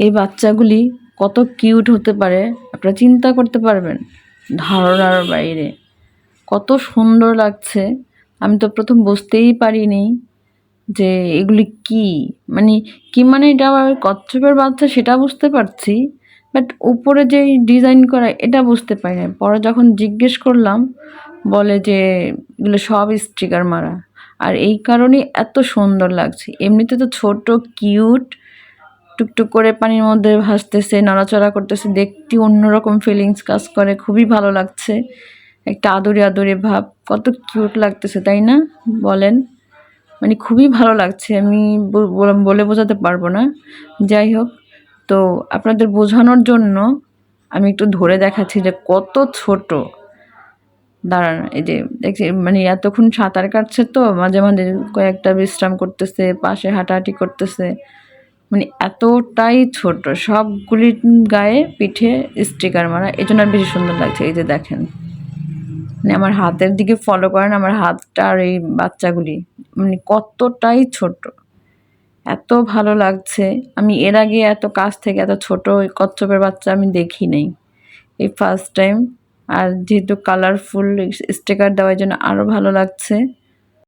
এই বাচ্চাগুলি কত কিউট হতে পারে, আপনারা চিন্তা করতে পারবেন। ধারণার বাইরে। কত সুন্দর লাগছে। আমি তো প্রথম বুঝতেই পারিনি যে এগুলি কি। মানে কি মানে এটা আবার কচ্ছপের বাচ্চা সেটা বুঝতে পারছি, বাট উপরে যে ডিজাইন করা এটা বুঝতে পারি না পরে যখন জিজ্ঞেস করলাম, বলে যে এগুলো সব স্টিকার মারা। আর এই কারণেই এত সুন্দর লাগছে। এমনিতে তো ছোট, কিউট টুকটুক করে পানির মধ্যে ভাসতেছে, নড়াচড়া করতেছে দেখতে অন্যরকম ফিলিংস কাজ করে, খুবই ভালো লাগছে। একটা আদরে আদরে ভাব, কত কিউট লাগতেছে, তাই না? বলেন। মানে খুবই ভালো লাগছে, আমি বলে বোঝাতে পারব না। যাই হোক, তো আপনাদের বোঝানোর জন্য আমি একটু ধরে দেখাচ্ছি যে কত ছোট। দাঁড়ান, এই যে, দেখছি মানে এতক্ষণ সাঁতার কাটছে তো, মাঝে মাঝে কয়েকটা বিশ্রাম করতেছে, পাশে হাঁটাহাঁটি করতেছে। মানে এতটাই ছোট, সবগুলি গায়ে পিঠে স্টিকার মারা, এই জন্য আর বেশি সুন্দর লাগছে, এই যে দেখেন। মানে আমার হাতের দিকে ফলো করেন, আমার হাতটা আর এই বাচ্চাগুলি মানে কতটাই ছোট। এত ভালো লাগছে, আমি এর আগে এত কাছ থেকে এত ছোট ওই কচ্ছপের বাচ্চা আমি দেখি নাই। এই ফার্স্ট টাইম আর যেহেতু কালারফুল স্টিকার দেওয়ার জন্য আরও ভালো লাগছে।